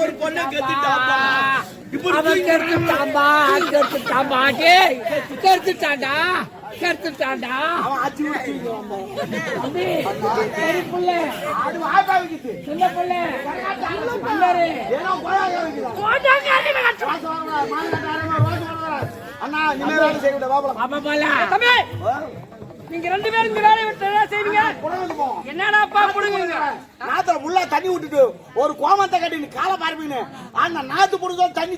ஒரு பொண்ணை கெத்துட்டாப்பா. அவன் கெடுத்துட்டான்பா, கெடுத்துட்டான்பா. டேய், கெடுத்துட்டான்டா, கெடுத்துட்டான்டா. தம்பி, பெரிய புள்ள, சின்ன புள்ள. அண்ணா வேலை செய்ய போல. தம்பி, நீங்க ரெண்டு பேரும் இந்த வேலையை விட்டு என்ன செய்வீங்க? என்னடாப்பா புடுங்குங்க நாத்துல முள்ளா தண்ணி விட்டுட்டு ஒரு கோமத்தை கட்டி நீ காலை பார்ப்பீங்க அந்த நாத்து போடுறதோ தண்ணி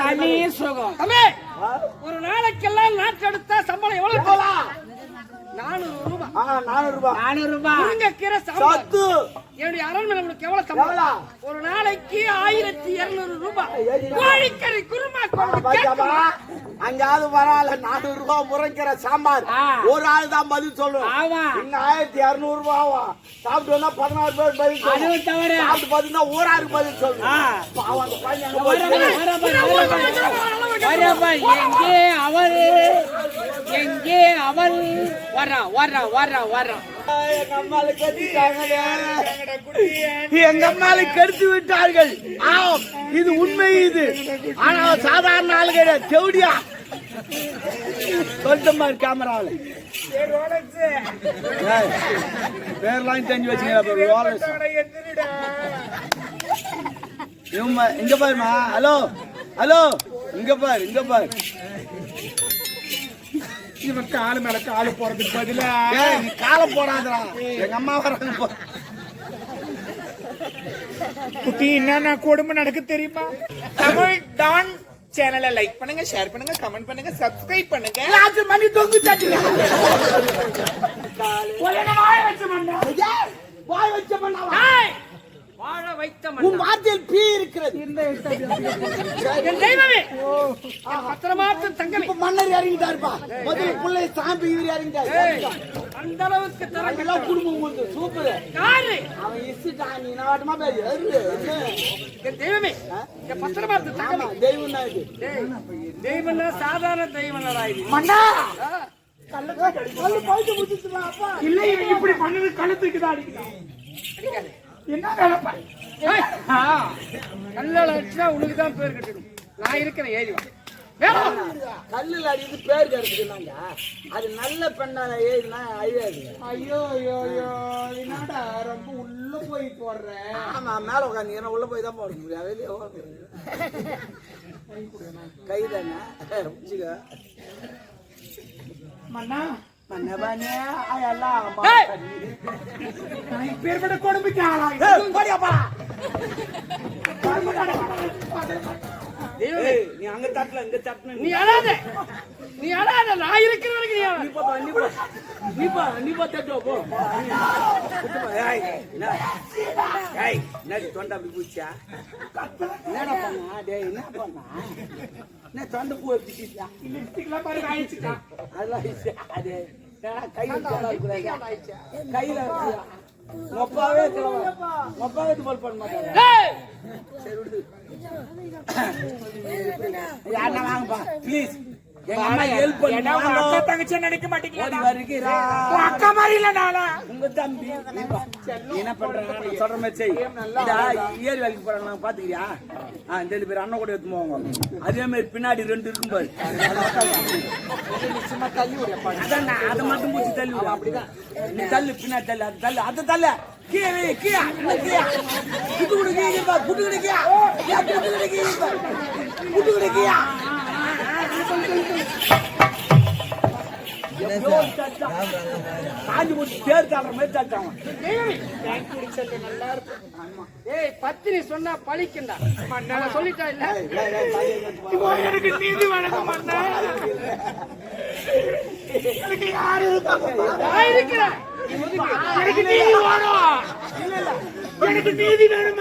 தனி சுகம் தம்பி ஒரு நாளைக்கெல்லாம் நாட்டு எடுத்தா சம்பளம் எவ்வளவு? எவ்வளோ? நானூறு ரூபாய் ஆ, நானூறு ரூபாய் நானூறு ரூபாய் முருங்கைக்கீரை சத்து என்னுடைய அரண்மனை உங்களுக்கு எவ்வளவு சம்பளம் எவ்வளவு? ஒரு நாளைக்கு ஆயிரத்தி இருநூறு ரூபாய் கோழிக்கறி குருமா? அஞ்சாவது பரவாயில்ல நானூறு ரூபாய் முறைக்கிற சாம்பார். ஒரு ஆள் தான் பதில் ஆமா இங்க ஆயிரத்தி இருநூறு ரூபாவா சாப்பிட்டு வந்தா பதினாறு பேர் பதில் தவறு சாப்பிட்டு பார்த்தீங்கன்னா ஊராருக்கு பதில் சொல்லணும் ஆ. பாவம் அந்த பையன் அங்க வரப்பா, போய் வரப்பா, வரப்பா, வரப்பா. எங்கே அவரு எங்கே அவன் வர்றான் வர்றான் வர்றான் வர்றான் எங்க அம்மாளுக்கு கெடுத்து விட்டார்கள். ஆம் இது உண்மை இது. ஆனா சாதாரண ஆளு கிடையாது செவடியா? சொல்லிட்டமா கேமராவில் பேர்லாம் தெரிஞ்சு வச்சுங்க இங்க பாருமா ஹலோ ஹலோ இங்க பாரு இங்க பாரு. இவன் காலு மேல காலு போறதுக்கு பதிலா? காலை போடாதடா. எங்க அம்மா வராங்க போ. குட்டி என்னென்ன கொடுமை நடக்கு தெரியுமா? தமிழ் டான் சேனலை லைக் பண்ணுங்க ஷேர் பண்ணுங்க கமெண்ட் பண்ணுங்க சப்ஸ்கிரைப் பண்ணுங்க. ராத்திரி மணி தொங்கு தட்டுங்க வாழ வச்ச மண்ணா? ஏய், வாய் வச்ச பண்ணாவா ஏய், வாழ வைத்த உன் வார்த்தையில் பீ இருக்கிறது. என் தெய்வமே! என் பத்திரமாத்து தங்கமே. இப்ப மன்னர் இறங்கிட்டாருப்பா முதல்ல பிள்ளை சாம்பி இவர் இறங்கிட்டாரு. அந்த அளவுக்கு தரங்க எல்லாம் குடும்பம் வந்து சூப்பர். யாரு? அவன் இசுட்டான் நீ. என் தெய்வமே! என் பத்திரமாத்து தங்கமே. இது. தெய்வம்னா சாதாரண தெய்வம்டா இது. மன்னா! ஆ, கல்லு போயிட்டு முடிச்சுக்கலாம் அப்பா. இல்ல இப்படி பண்ணது கழுத்துக்கு தான் அடிக்கிறான். அடிக்காதே. என்ன நினைப்பா கல்லால அடிச்சா உனக்கு தான் பேர் கட்டிடும் நான் இருக்கிறேன் ஏறி வா. வேணும் கல்லுல அடித்து பேர் கிடைக்குதுனாங்க அது நல்ல பெண்ணா ஏறினா அழியாது. ஐயோ ஐயோ ஐயோ என்னடா ரொம்ப உள்ள போய் போடுற? ஆமா மேல உட்காந்து உள்ள போய் தான் போட முடியும் வெளியே போக கை தானே பிடிச்சிக்க நான் இப்பேற்பட்ட கொடுமைக்கு ஆளாய் நீ அங்க தட்டல இங்க தட்டன நீ அழாத நீ அழாத நான் இருக்கிற வரைக்கும் நீ பா நீ பா நீ பா நீ பா தட்டு போ குத்துமா, ஏய் ஏய் என்ன தொண்டை அப்படி பூச்சியா என்னடா பண்ணா டேய் என்ன பண்ணா என்ன தொண்டை பூ இல்ல. கையில? மொப்பாவே மொப்பாவே போல் பண்ண மாட்டாங்க. சரி விடு. யாருன்னா வாங்கப்பா. ப்ளீஸ் நினைக்க மாட்டீங்களா? அக்கா மாதிரி இல்ல நானா? உங்க தம்பி. என்ன பண்ற? நான் சொல்ற மாதிரி ஏரி வேலைக்கு போறாங்க. பாத்துக்கிறியா? ரெண்டு பேர் அண்ணன் கூட எடுத்து போவாங்க. அதே மாதிரி பின்னாடி ரெண்டு இருக்கும் பாரு. சும்மா தள்ளி அதான் அதை மட்டும் பூச்சி தள்ளி அப்படிதான். நீ தள்ளு பின்னாடி தள்ளு அது தள்ளு அதை தள்ளு. கீழே கீழே கீழே புட்டு குடு கீழே பா புட்டு குடு கீழே. ஏன் காஞ்சி போட்டு தேர் தாடுற மாதிரி தட்டான் ஆமா ஏய் பத்தினி சொன்னா பழிக்கண்டா நான் சொல்லிட்டா இல்ல எனக்கு நீதி எனக்கு யாரு இருக்கிறேன் எனக்கு நீதி வேணும் எனக்கு நீதி வேணும்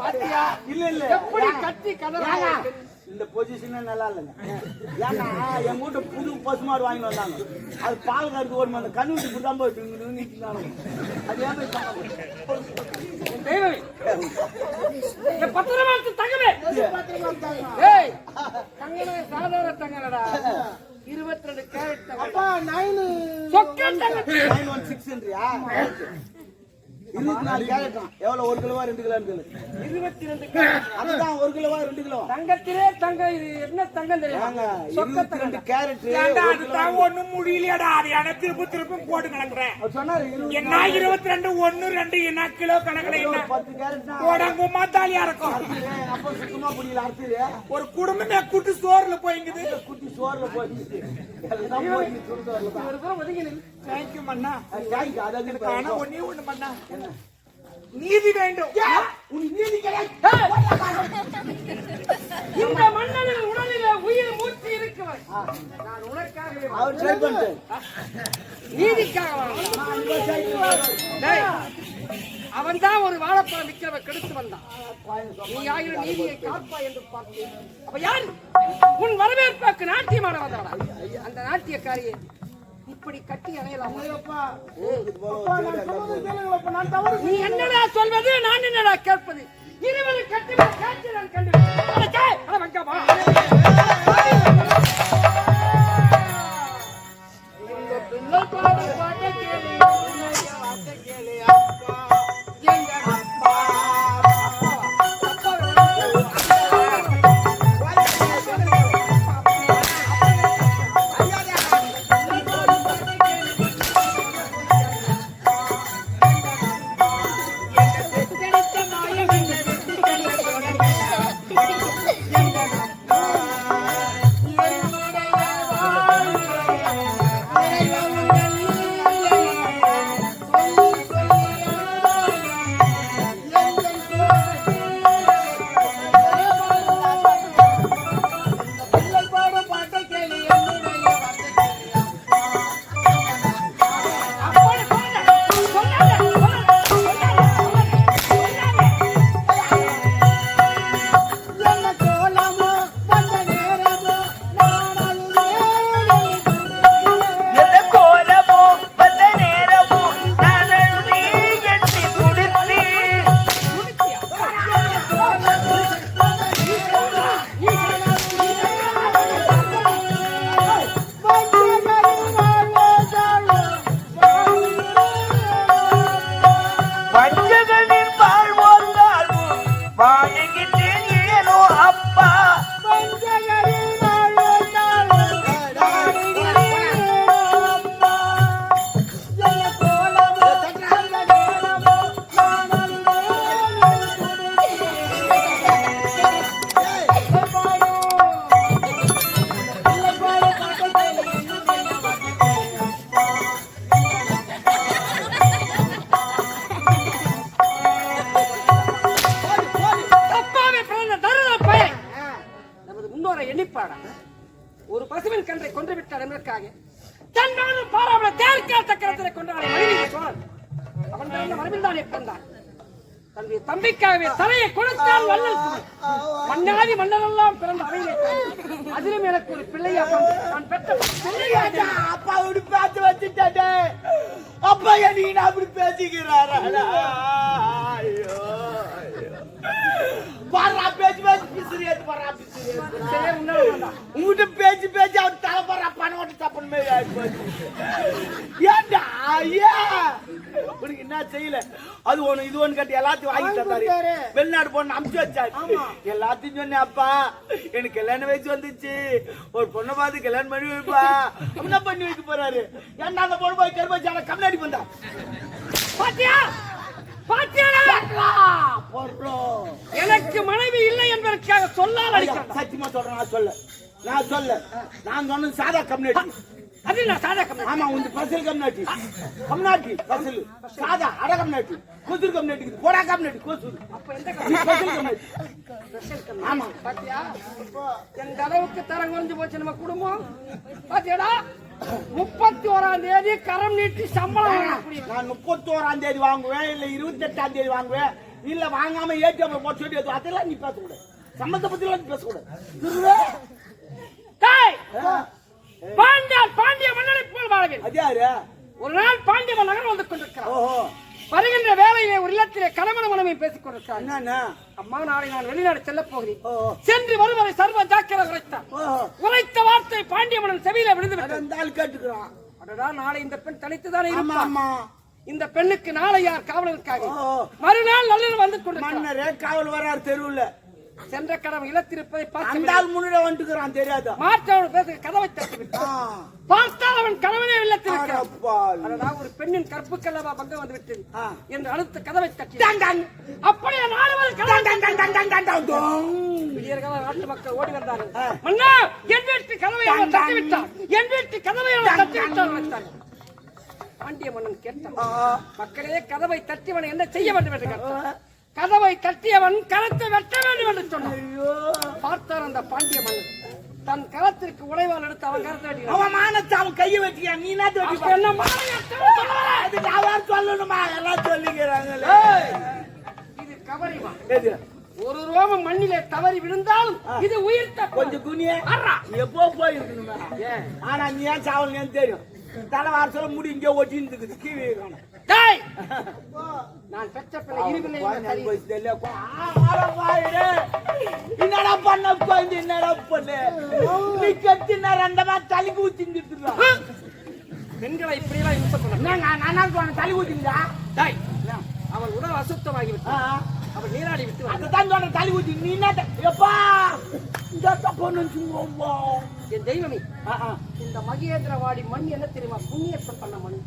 பாத்தியா? இல்ல இல்ல. எப்படி கத்தி கதறாங்க இந்த பொசிஷனே நல்லா இல்லைங்க. ஏன்னா என் வீட்டு புது பசுமாடு வாங்கி வந்தாங்க. அது பால் கறந்து ஓடி அந்த கண்ணு விட்டு தான் போயிட்டு நிற்கிறாங்க அது ஏன் போய் பத்திரமா தங்கமே. ஏய் தங்கமே சாதாரண தங்கலடா இருபத்தி ரெண்டு கேரட் அப்பா நைனு நைன் ஒன் சிக்ஸ்ன்றியா இருபத்தி நாலு கேரட்டான் எவ்வளவு ஒரு கிலோவா ரெண்டு கிலோ இருபத்தி ரெண்டு கேரட். அதுதான் ஒரு கிலோவா ரெண்டு கிலோ. தங்கத்திலே தங்கம் இது என்ன தங்கம் இருபத்தி ரெண்டு கேரட் அதுதான் ஒண்ணும் முடியலையாடா. அது எனக்கு திரும்ப திரும்ப போட்டு கிடக்குறேன் சொன்னாரு என்ன இருபத்தி ரெண்டு ஒண்ணு ரெண்டு என்ன கிலோ கணக்குல என்ன? பத்து கேரட் தான் போடாங்குமா தாலியா இருக்கும் அப்ப சுத்தமா புரியல அடுத்தது. ஒரு குடும்பமே கூட்டு சோறுல போய்ங்குது குட்டி சோறுல போயிடுச்சு ஆனா ஒண்ணே மண்ணா நீதி வேண்டும். நீதி இந்த மன்னனின் உடலிலே உயிர் மூச்சு இருக்கிறது. நான் உனக்காகவே அவர் ட்ரை பண்ணிட்டு நீதிக்காக அவன் தான் ஒரு வாழைப்பழம் விற்கிறவ கெடுத்து வந்தான். நீ ஆகிற நீதியை காப்பா என்று பார்த்தேன் அப்ப யார்? உன் வரவேற்புக்கு நாட்டியமான வந்தாடா அந்த நாட்டியக்காரியை இப்படி கட்டி அணையலாம். நீ என்னடா சொல்வது? நான் என்னடா கேட்பது? இருவரு கட்டி காட்சி நான் கண்டு பாட்டை கேளு, என்பதற்காக தன்னோடு பாராமல் தேர்க்கால் சக்கரத்தில் மனித சோழன் அவன் தானே பிறந்தான். தன்னுடைய தம்பிக்காகவே தலையை கொடுத்தான் வள்ளல் சுமன். மன்னாதி மன்னரெல்லாம் பிறந்த அவையிலே. அதிலும் எனக்கு ஒரு பிள்ளையா நான் பெற்ற பிள்ளையாக அப்பா அப்படி பேச்சு வச்சுட்டாடே அப்பா நீ அப்படி பேசிக்கிறாரா? ஐயோ பாரா பேச்சு பேச்சு பிசிறியது பாரா. உங்ககிட்ட பணம் ஓட்டு தப்பன் மாதிரி ஐயா உனக்கு என்ன செய்யல அது ஒண்ணு இது ஒண்ணு கட்டி எல்லாத்தையும் வாங்கி தந்தாரு வெளிநாடு பொண்ணு அமுச்சு வச்சாரு எல்லாத்தையும் சொன்னேன் அப்பா எனக்கு கல்யாணம் வயசு வந்துச்சு ஒரு பொண்ணை பார்த்து கல்யாணம் பண்ணி வைப்பா என்ன பண்ணி வைக்க போறாரு ஏன்டா அந்த பொண்ணு போய் கருப்பாச்சான கம்னாடி வந்தா பாத்தியா எனக்கு மனைவி இல்லை என்பதற்காக சொல்லால் அடிக்கிறான் சத்தியமா சொல்றேன் நான் சொல்ல. நான் சொல்ல நான் சொன்னது சாதா கம்னாடி அது நான் சாதா கம்மி ஆமா உங்க பசல் கம்னாட்டி கம்னாட்டி பசல். சாதா அட கம்னாட்டி கொசுறு கம்னாட்டி போடா கம்னாட்டி கொசுறு அப்ப எந்த பசல் கம்மி ஆமா. பாத்தியா? எந்த அளவுக்கு தரம் குறைஞ்சு போச்சு நம்ம குடும்பம். பாத்தியாடா? முப்பத்தி ஓராம் தேதி கரம் நீட்டி சம்பளம் நான் முப்பத்தோராம் தேதி வாங்குவேன் இல்ல இருபத்தி எட்டாம் தேதி வாங்குவேன். இல்ல வாங்காம ஏடிஎம் போட்டு அதெல்லாம் நீ பேசக்கூடாது. சம்பந்த பத்தி பேசக்கூடாது. பாண்டியார் பாண்டிய மன்னனை போல் வாழவேன் அது யாரு? ஒரு நாள் பாண்டிய மன்னன் வந்து கொண்டிருக்கிறான். வருகின்ற வேலையிலே ஒரு இல்லத்திலே கணவன மனமே பேசிக் அம்மா நாளை நான் வெளிநாடு போகிறேன். ஓ சென்று வருவரை சர்வ ஜாக்கிர உரைத்தார் ஓ உரைத்த வார்த்தை பாண்டியமனன் செவியில விழுந்து ஆள் கேட்டுக்கிறான். அடடா நாளை இந்த பெண் தனித்துதானே ஆமா இந்த பெண்ணுக்கு நாளை யார் காவலருக்காக? மறுநாள் நல்ல வந்து கொண்டிருக்கிறார் மன்னரே காவல் வரார் தெருவுல. சென்ற கடமை இழத்திருப்பதை அந்த பார்த்து ஆள் முன்னாடி வந்துக்கிறான் தெரியாதா? மாற்றவன் பேச கதவை தட்டி ஆ. விட்டான் பார்த்தால் அவன் கணவனே. அடடா ஒரு பெண்ணின் கற்புக்கல்லவா பங்கம் வந்து விட்டது. என்று அடுத்த கதவை தட்டி. அப்படியே நாடுவது நாட்டு மக்கள் ஓடி வந்தார்கள். மன்னா என் வீட்டு கதவை அவன் தட்டி விட்டான். என் வீட்டு கதவை அவன் தட்டி விட்டான். உரைத்தார்கள். பாண்டிய மன்னன் கேட்டான். மக்களே கதவை தட்டியவன் என்ன செய்ய வேண்டும் என்று கேட்டான். கதவை தட்டியவன் கரத்தை வெட்ட வேண்டும் என்று சொன்னான். பார்த்தார் அந்த பாண்டிய மன்னன். தன் கரத்திற்கு உடைவாள் எடுத்து அவன் கரத்தை வெட்டினான். அவன் மானத்தை அவன் கையை வச்சுக்க நீ என்ன? அது நான் சொல்லணுமா? எல்லாம் சொல்லிக்கிறாங்களே. இது கவரிமா? ஒரு ரோமம் மண்ணிலே தவறி விழுந்தால் இது உயிர் தப்ப கொஞ்சம் குனிய. எப்போ போயிருக்கணுமே? ஆனா நீ ஏன் சாவல் தெரியும்? தலை வார சொல்ல முடி இங்கே ஒட்டின்னு இருக்குது. கீழே நான் பெற்ற பிள்ளை இருவில்லை. என்னடா பண்ண குழந்தை என்னடா பண்ணு? நீ கத்தி நேரம் அந்த மாதிரி தலைக்கு ஊத்திட்டு பெண்களை இப்படியெல்லாம் இம்சை பண்ண நான் சொன்ன தலை ஊத்திங்களா டேய் அவள் உடல் அசுத்தமாகி விட்டு அவள் நீராடி விட்டு. அதுதான் சொன்ன தலை ஊத்தி நீ என்ன எப்பா? இந்த பொண்ணு என் தெய்வமே இந்த மகேந்திரவாடி மண் என்ன தெரியுமா? புண்ணியத்தை பண்ண மண்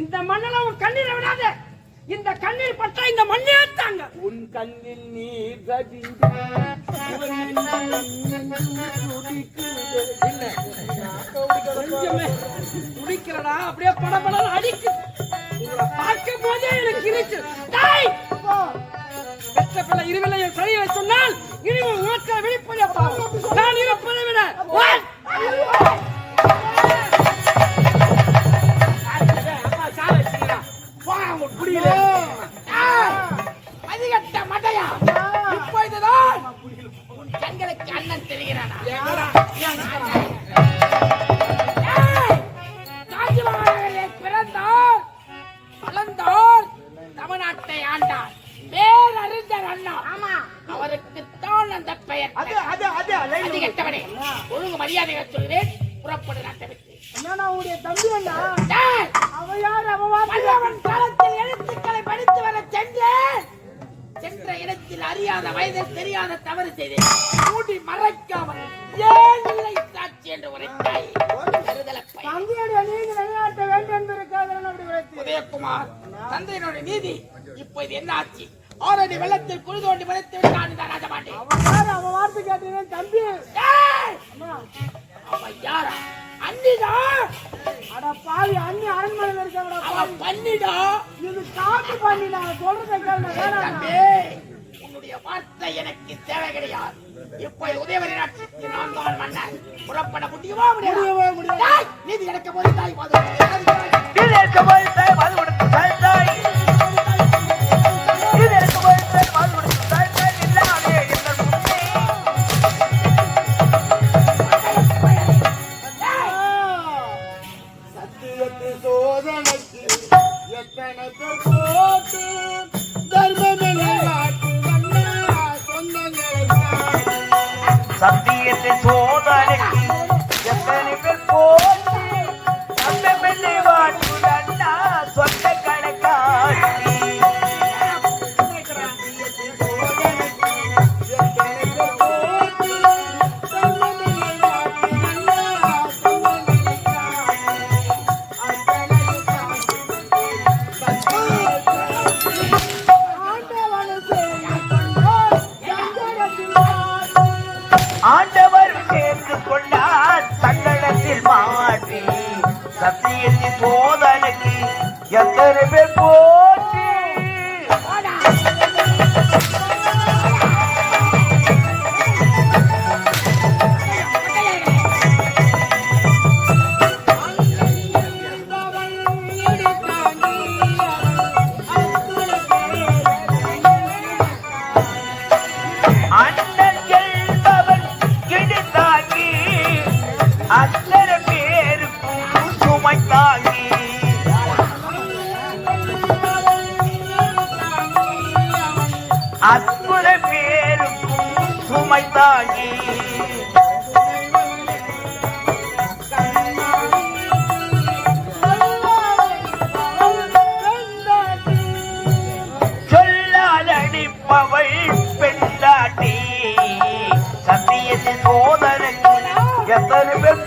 இந்த மண்ணில் உன் கண்ணீரை விடாத. இந்த கண்ணீர் பட்டா இந்த மண்ணே தாங்க உன் கண்ணில் நீர் துடிக்கிறடா அப்படியே படபட அடிக்குது. ஆல்ரெடி வெள்ளத்தில் குழி தோண்டி மறைத்து விட்டான் இந்த ராஜபாண்டி. அவன் யார் அவ வார்த்தை கேட்டீங்க தம்பி. ஏய்! அவன் யாரா? அண்ணிடா? அட பாவி அண்ணி அரண்மனையில் இருக்காங்கடா அவன் பண்ணிடா. இது காட்டு பண்ணி நான் சொல்றதை கேளுங்க தம்பி உன்னுடைய வார்த்தை எனக்கு தேவை கிடையாது. இப்போது உதயவரி நாட்டுக்கு நான் தான் மன்னர் புறப்பட முடியுமா? முடியவே முடியாது. முடியாது. டேய், நீதி எனக்கு போது தாய் பாதுகாப்பு. இதற்கு வைத்தாய் மது கொடுத்து சாய்த்தாய் சத்தியத்தின் சோதனைக்கு எத்தனை பேர் போற்றி? அண்ணன் எத்தனை பேர்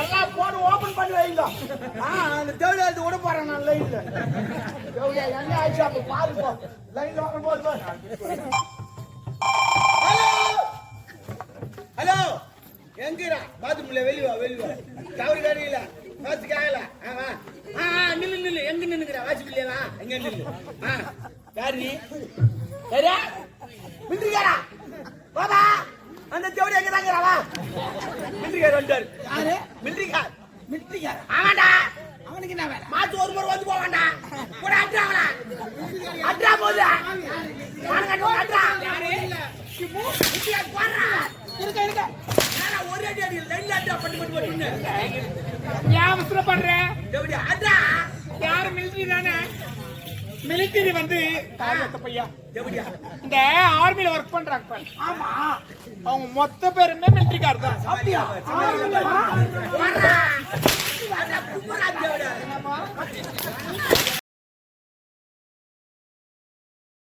எல்லாம் போன் ஓபன் பண்ணி வைங்க அந்த தேவையா இது விட போறேன் நான் லைன்ல என்ன ஆயிடுச்சு அப்ப போ லைன்ல ஓபன் போடு ஹலோ ஹலோ எங்கடா பாத்ரூம்ல வெளிய வா தவறு கறியில பாத்து காயல ஆ ஆ நில்லு நில்லு எங்க நின்னுக்கிற வாட்ச் பிள்ளையா எங்க நில்லு ஆ யாரு நீ பாபா அந்த தேவடி எங்க தாங்கறா வா மிந்திரிக்கார் வந்தாரு யாரு? மிந்திரிக்கார் மிந்திரிக்கார் ஆமாடா அவனுக்கு என்ன வேலை? மாத்து ஒரு முறை வந்து போவான்டா கூட அவனா அட்ரா போது அவனுக்கு அட்ரா. யாரு? இப்போ மிந்திரிக்கார் போறா. இருக்க இருக்க. நானா ஒரே அடி அடி லைன்ல அட்ரா பண்ணி பண்ணி பண்ணி ஏன் அவசரப்படுற? தேவடி அட்ரா. யாரு மிலிட்டரி தானே? மிலிட்டரி வந்து பையா? இந்த ஆர்மில ஒர்க் பண்றாங்க பாரு. அவங்க மொத்த பேருமே மிலிட்டரிக்கார் தான். அப்படியா?